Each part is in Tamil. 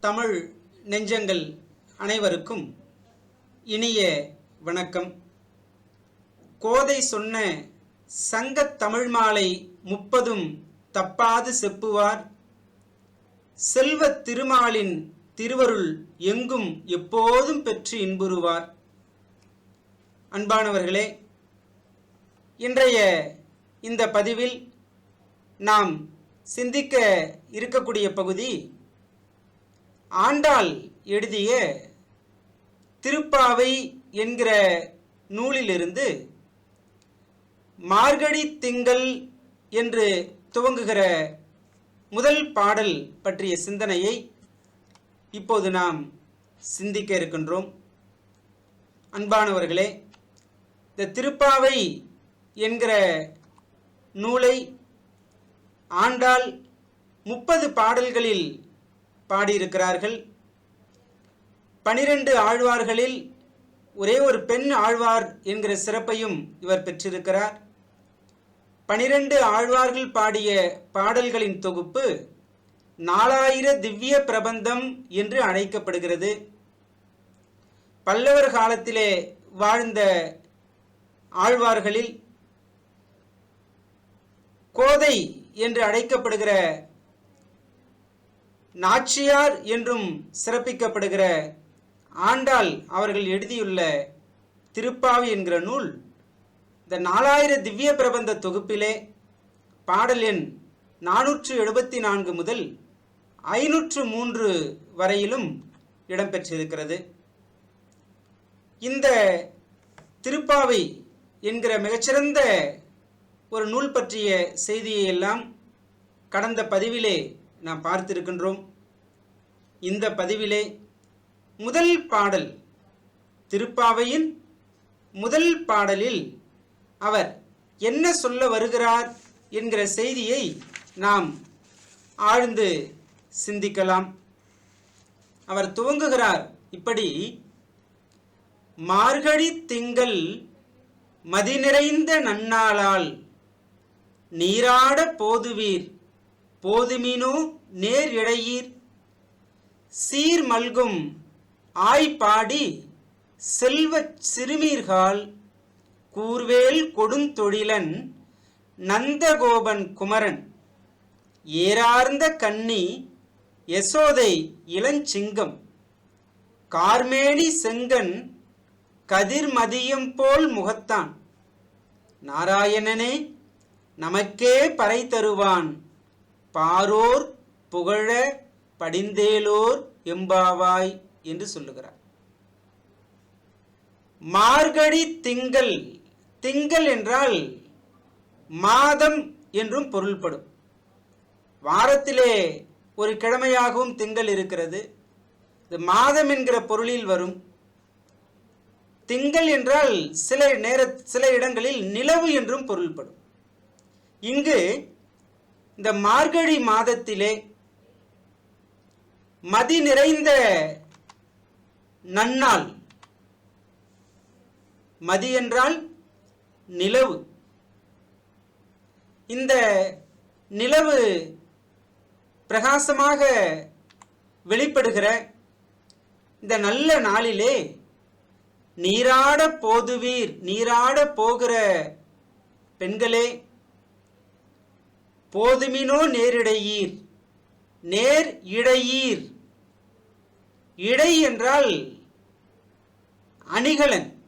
தமிழ் நெஞ்சங்கள் அனைவருக்கும் இனிய வணக்கம். கோதை சொன்ன சங்கத் தமிழ் மாலை முப்பதும் தப்பாது செப்புவார். செல்வத் திருமாலின் திருவருள் எங்கும் எப்போதும் பெற்று இன்புறுவார். அன்பானவர்களே இன்றைய இந்த பதிவில் நாம் சிந்திக்க இருக்கக்கூடிய பகுதி ஆண்டாள் எழுதிய திருப்பாவை என்கிற நூலிலிருந்து மார்கழி திங்கள் என்று துவங்குகிற முதல் பாடல் பற்றிய சிந்தனையை இப்போது நாம் சிந்திக்க இருக்கின்றோம். அன்பானவர்களே இந்த திருப்பாவை என்கிற நூலை ஆண்டாள் முப்பது பாடல்களில் பாடியிருக்கிறார்கள். பனிரெண்டு ஆழ்வார்களில் ஒரே ஒரு பெண் ஆழ்வார் என்கிற சிறப்பையும் இவர் பெற்றிருக்கிறார். பனிரெண்டு ஆழ்வார்கள் பாடிய பாடல்களின் தொகுப்பு நாலாயிர திவ்ய பிரபந்தம் என்று அழைக்கப்படுகிறது பல்லவர் காலத்திலே வாழ்ந்த ஆழ்வார்களில் கோதை என்று அழைக்கப்படுகிற நாச்சியார் என்றும் சிறப்பிக்கப்படுகிற ஆண்டாள் அவர்கள் எழுதியுள்ள திருப்பாவி என்கிற நூல் இந்த நாலாயிர திவ்ய பிரபந்த தொகுப்பிலே பாடல் எண் நானூற்று எழுபத்தி நான்கு முதல் ஐநூற்று மூன்று வரையிலும் இடம்பெற்றிருக்கிறது. இந்த திருப்பாவை என்கிற மிகச்சிறந்த ஒரு நூல் பற்றிய செய்தியை எல்லாம் கடந்த பதிவிலே நாம் பார்த்திருக்கின்றோம். இந்த பதிவிலே முதல் பாடல் திருப்பாவையின் முதல் பாடலில் அவர் என்ன சொல்ல வருகிறார் என்கிற செய்தியை நாம் ஆழ்ந்து சிந்திக்கலாம். அவர் துவங்குகிறார் இப்படி மார்கழி திங்கள் மதி நிறைந்த நன்னாளால் நீராட போதுவீர் போதுமினு நேர் இடையீர். சீர் மல்கும் ஆய்பாடி செல்வச் சிறுமீர்கால் கூர்வேல் கொடுந்தொழிலன் நந்தகோபன் குமரன். ஏறார்ந்த கன்னி யசோதை இளஞ்சிங்கம். கார்மேனி செங்கன் கதிர்மதியம் போல் முகத்தான். நாராயணனே நமக்கே பறை தருவான். பாரோர் புகழ படிந்தேலோர் எம்பாவாய் என்று சொல்லுகிறார். மார்கழி திங்கள் திங்கள் என்றால் மாதம் என்றும் பொருள்படும். வாரத்திலே ஒரு கிழமையாகவும் திங்கள் இருக்கிறது. இது மாதம் என்கிற பொருளில் வரும். திங்கள் என்றால் சில நேர சில இடங்களில் நிலவு என்றும் பொருள்படும். இங்கு இந்த மார்கழி மாதத்திலே மதி நிறைந்த நன்னாள். மதி என்றால் நிலவு. இந்த நிலவு பிரகாசமாக வெளிப்படுகிற இந்த நல்ல நாளிலே நீராட போதுவீர் நீராட போகிற பெண்களே போதுமினோ நேரிடையீர். நேர் இடையீர். இடை என்றால் அணிகலன்.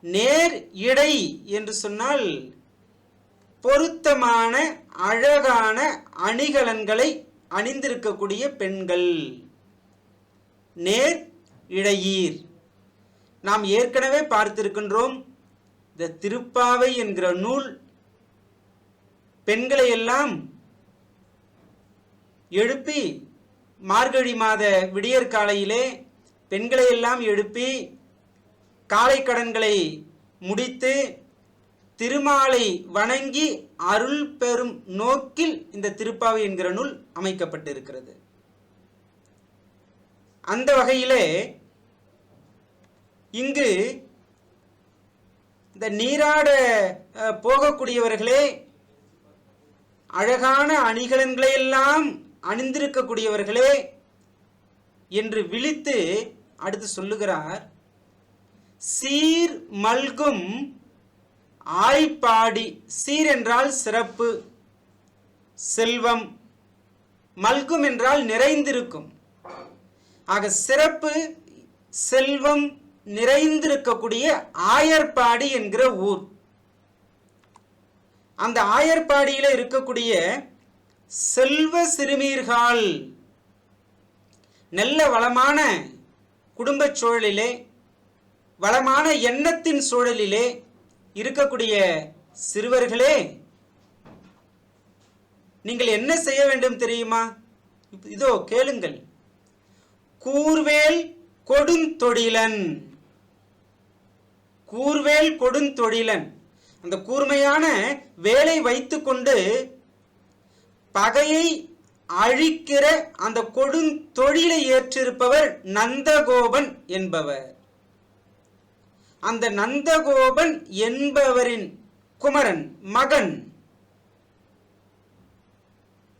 நேர் இடை என்று சொன்னால் பொருத்தமான அழகான அணிகலன்களை அணிந்திருக்கக்கூடிய பெண்கள். நேர் இடையீர். நாம் ஏற்கனவே பார்த்திருக்கின்றோம் இந்த திருப்பாவை என்கிற நூல் பெண்களை எல்லாம் எழுப்பி மார்கழி மாத விடியற் காலையிலே பெண்களை எல்லாம் எழுப்பி காலை கடன்களை முடித்து திருமாலை வணங்கி அருள் பெறும் நோக்கில் இந்த திருப்பாவை என்கிற நூல் அமைக்கப்பட்டிருக்கிறது. அந்த வகையிலே இங்கு இந்த நீராட போகக்கூடியவர்களே அழகான அணிகலன்களையெல்லாம் அணிந்திருக்கக்கூடியவர்களே என்று விழித்து அடுத்து சொல்லுகிறார் சீர் மல்கும் ஆய்ப்பாடி சீர் என்றால் சிறப்பு செல்வம் மல்கும் என்றால் நிறைந்திருக்கும். ஆக சிறப்பு செல்வம் நிறைந்திருக்கக்கூடிய ஆயர்பாடி என்கிற ஊர். அந்த ஆயர்பாடியில் இருக்கக்கூடிய செல்வ சிறுமீர்கள் நல்ல வளமான குடும்பச் சூழலிலே வளமான எண்ணத்தின் சூழலிலே இருக்கக்கூடிய சிறுவர்களே நீங்கள் என்ன செய்ய வேண்டும் தெரியுமா? இதோ கேளுங்கள். கூர்வேல் கொடுந்தொழிலன் கூர்வேல் கொடுந்தொழிலன் அந்த கூர்மையான வேலை வைத்துக்கொண்டு பகையை அழிக்கிற அந்த கொடுந்தொழிலை ஏற்றிருப்பவர் நந்தகோபன் என்பவர். அந்த நந்தகோபன் என்பவரின் குமரன் மகன்.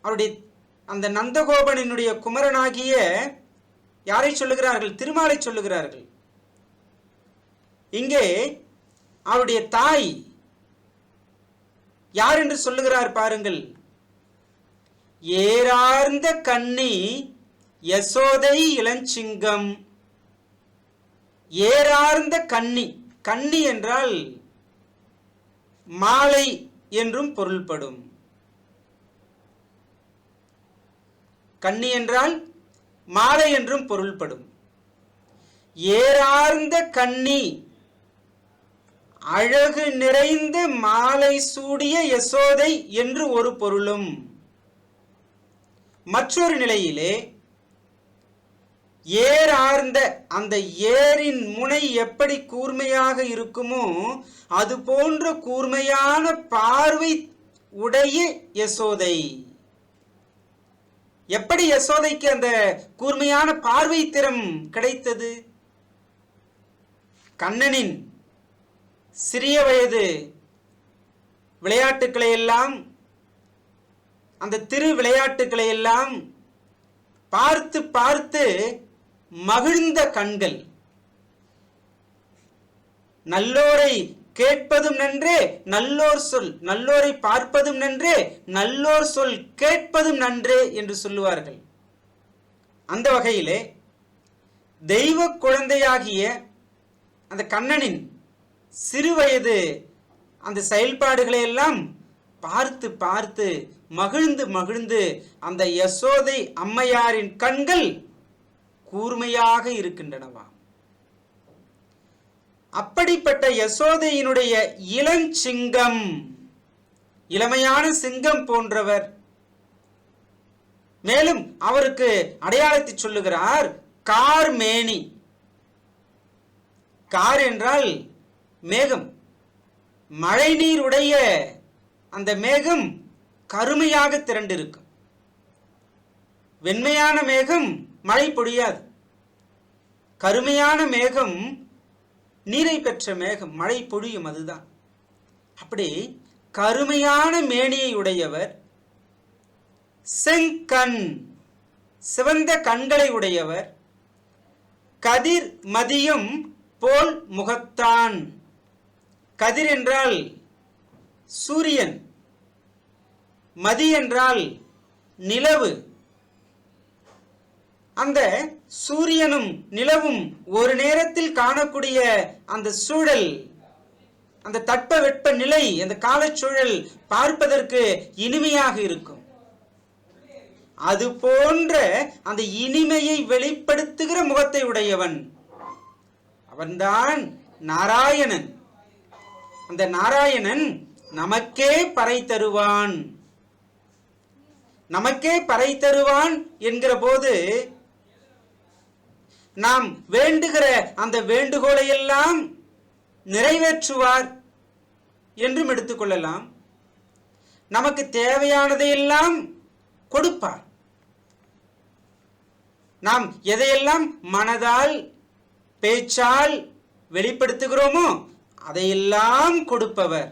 அவருடைய அந்த நந்தகோபனினுடைய குமரனாகிய யாரை சொல்லுகிறார்கள்? திருமாலை சொல்லுகிறார்கள். இங்கே அவருடைய தாய் யார் என்று சொல்லுகிறார் பாருங்கள். ஏறார்ந்த கண்ணி யசோதை இளஞ்சிங்கம். ஏறார்ந்த கண்ணி கண்ணி என்றால் மாலை என்றும் பொருள்படும். கண்ணி என்றால் மாலை என்றும் பொருள்படும். ஏறார்ந்த கண்ணி அழகு நிறைந்த மாலை சூடிய யசோதை என்று ஒரு பொருளும். மற்றொரு நிலையிலே ஏறார்ந்த அந்த ஏரின் முனை எப்படி கூர்மையாக இருக்குமோ அது போன்ற கூர்மையான பார்வை உடைய யசோதை. எப்படி யசோதைக்கு அந்த கூர்மையான பார்வை திறம் கிடைத்தது? கண்ணனின் சிறிய வயது விளையாட்டுக்களை எல்லாம் அந்த திரு விளையாட்டுக்களை எல்லாம் பார்த்து பார்த்து மகிழ்ந்த கண்கள். நல்லோரை கேட்பதும் நன்றே நல்லோர் சொல் நல்லோரை பார்ப்பதும் நன்று நல்லோர் சொல் கேட்பதும் நன்றே என்று சொல்லுவார்கள். அந்த வகையிலே தெய்வ குழந்தையாகிய அந்த கண்ணனின் சிறுவயது அந்த செயல்பாடுகளை எல்லாம் பார்த்து பார்த்து மகிழ்ந்து மகிழ்ந்து அந்த யசோதை அம்மையாரின் கண்கள் கூர்மையாக இருக்கின்றனவாம் அப்படிப்பட்ட யசோதையினுடைய இளஞ்சிங்கம் இளமையான சிங்கம் போன்றவர். மேலும் அவருக்கு அடையாளத்தை சொல்லுகிறார் கார் மேனி கார் என்றால் மேகம். மழை நீர் உடைய அந்த மேகம் கருமையாக திரண்டிருக்கும் வெண்மையான மேகம் மழை பொழியாது கருமையான மேகம் நீரை பெற்ற மேகம் மழை பொழியும் அதுதான். அப்படி கருமையான மேனியை உடையவர் செங்கண் சிவந்த கண்களை உடையவர் கதிர் மதியம் போல் முகத்தான். கதிர் என்றால் சூரியன் மதி என்றால் நிலவு. அந்த சூரியனும் நிலவும் ஒரு நேரத்தில் காணக்கூடிய அந்த சூழல் அந்த தட்ப வெப்ப நிலை அந்த காலச்சூழல் பார்ப்பதற்கு இனிமையாக இருக்கும். அது போன்ற அந்த இனிமையை வெளிப்படுத்துகிற முகத்தை உடையவன். அவன்தான் நாராயணன். அந்த நாராயணன் நமக்கே பறை தருவான். நமக்கே பறை தருவான் என்கிற போது நாம் வேண்டுகிற அந்த வேண்டுகோளை எல்லாம் நிறைவேற்றுவார் என்றும் எடுத்துக்கொள்ளலாம் நமக்கு தேவையானதையெல்லாம் கொடுப்பார். நாம் எதையெல்லாம் மனதால் பேச்சால் வெளிப்படுத்துகிறோமோ அதையெல்லாம் கொடுப்பவர்.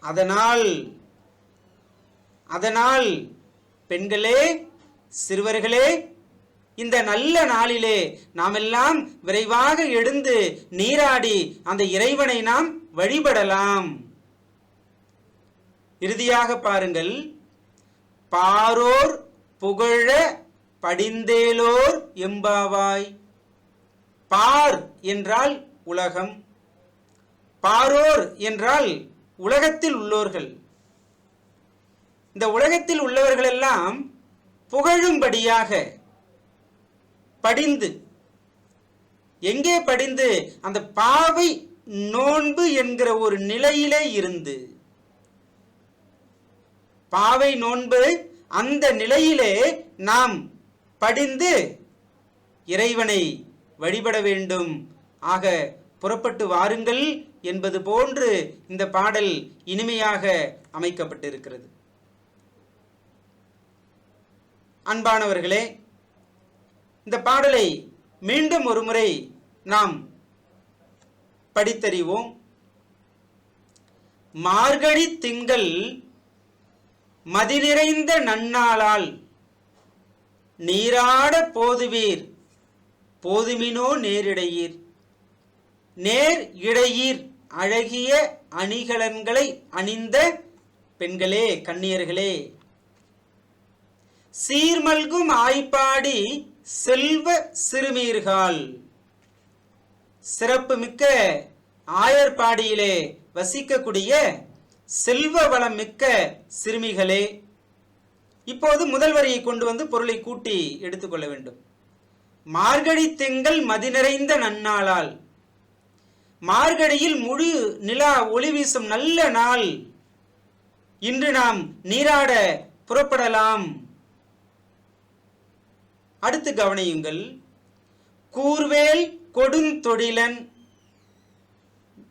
அதனால் அதனால் பெண்களே சிறுவர்களே இந்த நல்ல நாளிலே நாம் எல்லாம் விரைவாக எழுந்து நீராடி அந்த இறைவனை நாம் வழிபடலாம். இறுதியாக பாருங்கள். பாரோர் புகழ படிந்தேலோர் எம்பாவாய். பார் என்றால் உலகம். பாரோர் என்றால் உலகத்தில் உள்ளோர்கள். இந்த உலகத்தில் உள்ளவர்களெல்லாம் புகழும்படியாக படிந்து எங்கே படிந்து? அந்த பாவை நோன்பு என்கிற ஒரு நிலையிலே இருந்து பாவை நோன்பு அந்த நிலையிலே நாம் படிந்து இறைவனை வழிபட வேண்டும் ஆக புறப்பட்டு வாருங்கள் என்பது போன்று இந்த பாடல் இனிமையாக அமைக்கப்பட்டிருக்கிறது. அன்பானவர்களே இந்த பாடலை மீண்டும் ஒருமுறை நாம் படித்தறிவோம். மார்கழி திங்கள் மதிநிறைந்த நன்னாளால் நீராட போதுவீர் போதுமினோ நேரிடையீர். நேர் இடையீர் அழகிய அணிகலன்களை அணிந்த பெண்களே கண்ணியர்களே சீர்மல்கும் ஆய்ப்பாடி செல்வ சிறுமீர்கள் சிறப்புமிக்க ஆயர்பாடியிலே வசிக்கக்கூடிய செல்வ வளம் மிக்க சிறுமிகளே இப்போது முதல் வரியை கொண்டு வந்து பொருளை கூட்டி எடுத்துக்கொள்ள வேண்டும். மார்கழி திங்கள் மதிநிறைந்த நன்னாளால். மார்கழியில் முழு நிலா ஒளி வீசும் நல்ல நாள். இன்று நாம் நீராட புறப்படலாம். அடுத்து கவனியுங்கள். கூர்வேல் கொடுந்தொழிலன்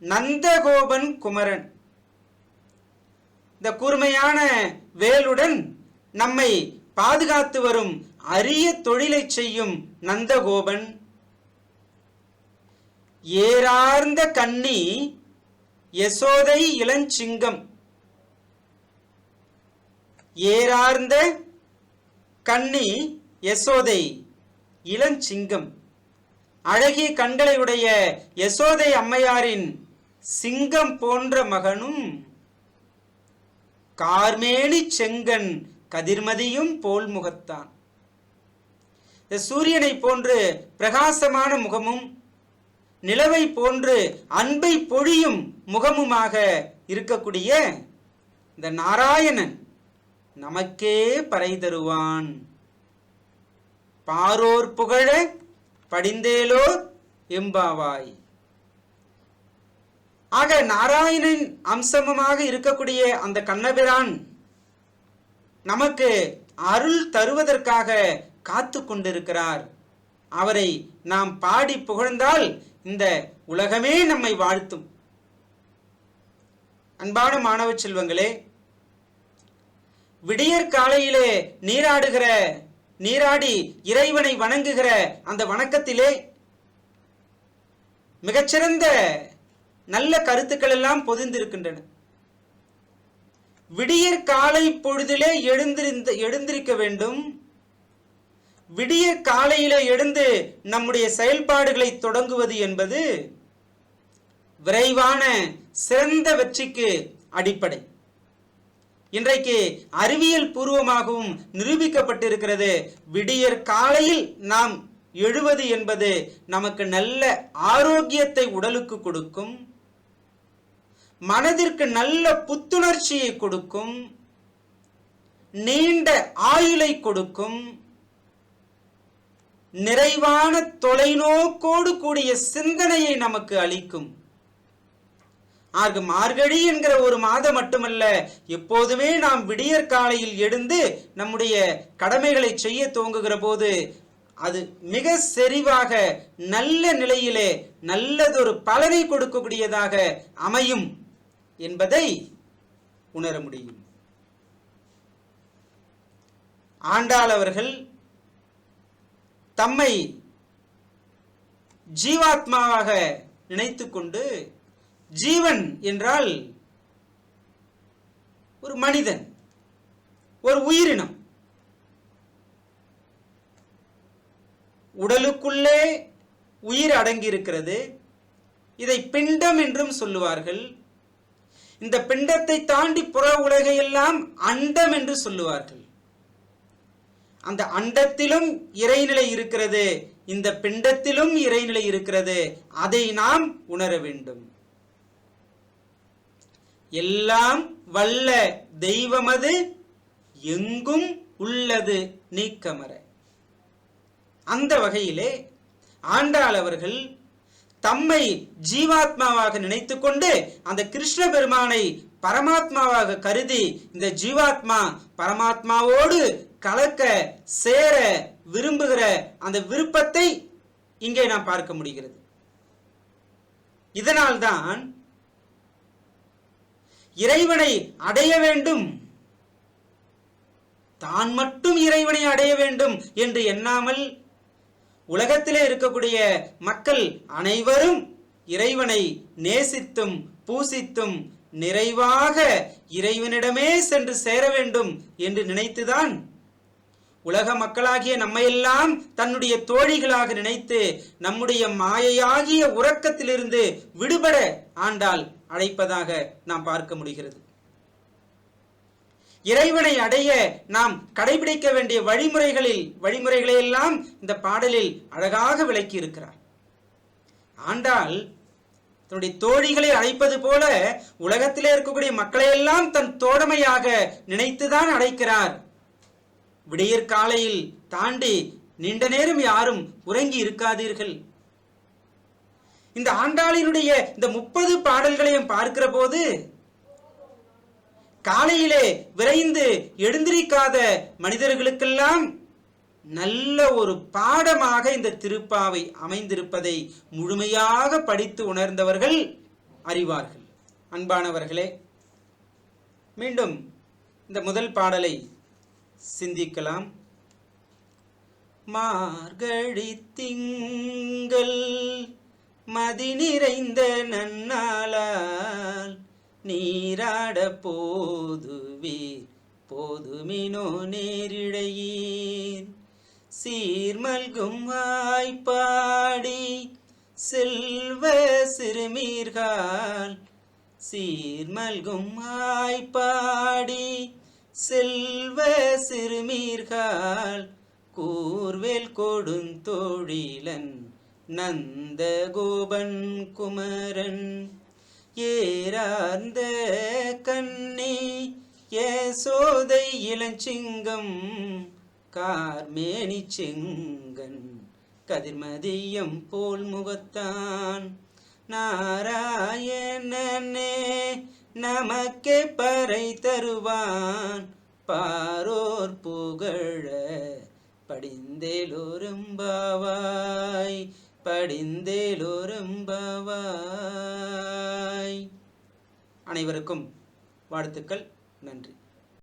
நந்தகோபன் குமரன். இந்த கூர்மையான வேலுடன் நம்மை பாதுகாத்து வரும் அரிய தொழிலை செய்யும் நந்தகோபன். ஏறார்ந்த கண்ணி யசோதை இளஞ்சிங்கம். ஏறார்ந்த கண்ணி யசோதை இளஞ்சிங்கம். அழகிய கண்களையுடைய யசோதை அம்மையாரின் சிங்கம் போன்ற மகனும் கார்மேனி செங்கன் கதிர்மதியும் போல் முகத்தான். இந்த சூரியனை போன்று பிரகாசமான முகமும் நிலவை போன்று அன்பை பொழியும் முகமுமாக இருக்கக்கூடிய இந்த நாராயணன் நமக்கே பறை தருவான். பாரோர் புகழ படிந்தேலோர் எம்பாவாய். ஆக நாராயணன் அம்சமமாக இருக்கக்கூடிய அந்த கண்ணபிரான் நமக்கு அருள் தருவதற்காக காத்து கொண்டிருக்கிறார். அவரை நாம் பாடி புகழ்ந்தால் இந்த உலகமே நம்மை வாழ்த்தும். அன்பான மாணவ செல்வங்களே விடியற் காலையிலே நீராடுகிற நீராடி இறைவனை வணங்குகிற அந்த வணக்கத்திலே மிகச்சிறந்த நல்ல கருத்துக்கள் எல்லாம் பொதிந்திருக்கின்றன. விடியற் காலை பொழுதிலே எழுந்திருந்த எழுந்திருக்க வேண்டும். விடிய காலையிலே எழுந்து நம்முடைய செயல்பாடுகளை தொடங்குவது என்பது விரைவான சிறந்த வெற்றிக்கு அடிப்படை. இன்றைக்கு அறிவியல் பூர்வமாகவும் நிரூபிக்கப்பட்டிருக்கிறது. விடியற் காலையில் நாம் எழுவது என்பது நமக்கு நல்ல ஆரோக்கியத்தை உடலுக்கு கொடுக்கும். மனதிற்கு நல்ல புத்துணர்ச்சியை கொடுக்கும். நீண்ட ஆயுளை கொடுக்கும். நிறைவான தொலைநோக்கோடு கூடிய சிந்தனையை நமக்கு அளிக்கும். ஆக மார்கழி என்கிற ஒரு மாதம் மட்டுமல்ல எப்போதுமே நாம் விடியற் காலையில் எழுந்து நம்முடைய கடமைகளை செய்ய துவங்குகிற போது அது மிக செறிவாக நல்ல நிலையிலே நல்லதொரு பலனை கொடுக்கக்கூடியதாக அமையும் என்பதை உணர முடியும். ஆண்டாள் அவர்கள் தம்மை ஜீவாத்மாவாக நினைத்துக்கொண்டு ஜீவன் என்றால் ஒரு மனிதன் ஒரு உயிரினம். உடலுக்குள்ளே உயிர் அடங்கியிருக்கிறது. இதை பிண்டம் என்றும் சொல்லுவார்கள். இந்த பிண்டத்தை தாண்டி புற உலகையெல்லாம் அண்டம் என்று சொல்லுவார்கள். அந்த அண்டத்திலும் இறைநிலை இருக்கிறது இந்த பிண்டத்திலும் இறைநிலை இருக்கிறது அதை நாம் உணர வேண்டும். எல்லாம் வல்ல தெய்வமது எங்கும் உள்ளது நீக்கமர அந்த வகையிலே ஆண்டாள் அவர்கள் தம்மை ஜீவாத்மாவாக நினைத்துக்கொண்டு அந்த கிருஷ்ண பெருமானை பரமாத்மாவாக கருதி இந்த ஜீவாத்மா பரமாத்மாவோடு கலக்க சேர விரும்புகிற அந்த விருப்பத்தை இங்கே நாம் பார்க்க முடிகிறது. இதனால்தான் இறைவனை அடைய வேண்டும். தான் மட்டும் இறைவனை அடைய வேண்டும் என்று எண்ணாமல் உலகத்திலே இருக்கக்கூடிய மக்கள் அனைவரும் இறைவனை நேசித்தும் பூசித்தும் நிறைவாக இறைவனிடமே சென்று சேர வேண்டும் என்று நினைத்துதான் உலக மக்களாகிய நம்மையெல்லாம் தன்னுடைய தோழிகளாக நினைத்து நம்முடைய மாயையாகிய உறக்கத்திலிருந்து விடுபட ஆண்டாள் அழைப்பதாக நாம் பார்க்க முடிகிறது. இறைவனை அடைய நாம் கடைபிடிக்க வேண்டிய வழிமுறைகளில் வழிமுறைகளை எல்லாம் இந்த பாடலில் அழகாக விளக்கி இருக்கிறார் ஆண்டாள் தன்னுடைய தோழிகளை அழைப்பது போல உலகத்திலே இருக்கக்கூடிய மக்களையெல்லாம் தன் தோழமையாக நினைத்துதான் அழைக்கிறார். விடையற்காலையில் தாண்டி நீண்ட நேரம் யாரும் உறங்கி இருக்காதீர்கள். இந்த ஆண்டாளினுடைய இந்த முப்பது பாடல்களையும் பார்க்கிற போது காலையிலே விரைந்து எழுந்திருக்காத மனிதர்களுக்கெல்லாம் நல்ல ஒரு பாடமாக இந்த திருப்பாவை அமைந்திருப்பதை முழுமையாக படித்து உணர்ந்தவர்கள் அறிவார்கள். அன்பானவர்களே மீண்டும் இந்த முதல் பாடலை சிந்திக்கலாம். மார்கழி திங்கள் மதி நிறைந்த நன்னாளால் நீராட போதுவீர் போதுமினோ நேரிழையீர் சீர்மல்கும் வாய்ப்பாடி செல்வ சிறுமீர்கால் சீர்மல்கும் வாய்ப்பாடி செல்வ சிறுமீர்கள் கூர்வேல் கொடுந்தோழிலன் நந்தகோபன் குமரன். ஏறார்ந்த கண்ணி யசோதை இளஞ்சிங்கம் கார்மேனி செங்கன் கதிர்மதியம் போல் முகத்தான். நாராயணனே நமக்கே பறை தருவான். பாரோர் புகழ படிந்தேலோரும்பாவாய் படிந்தேலோரும்பாவாய் அனைவருக்கும் வாழ்த்துக்கள். நன்றி.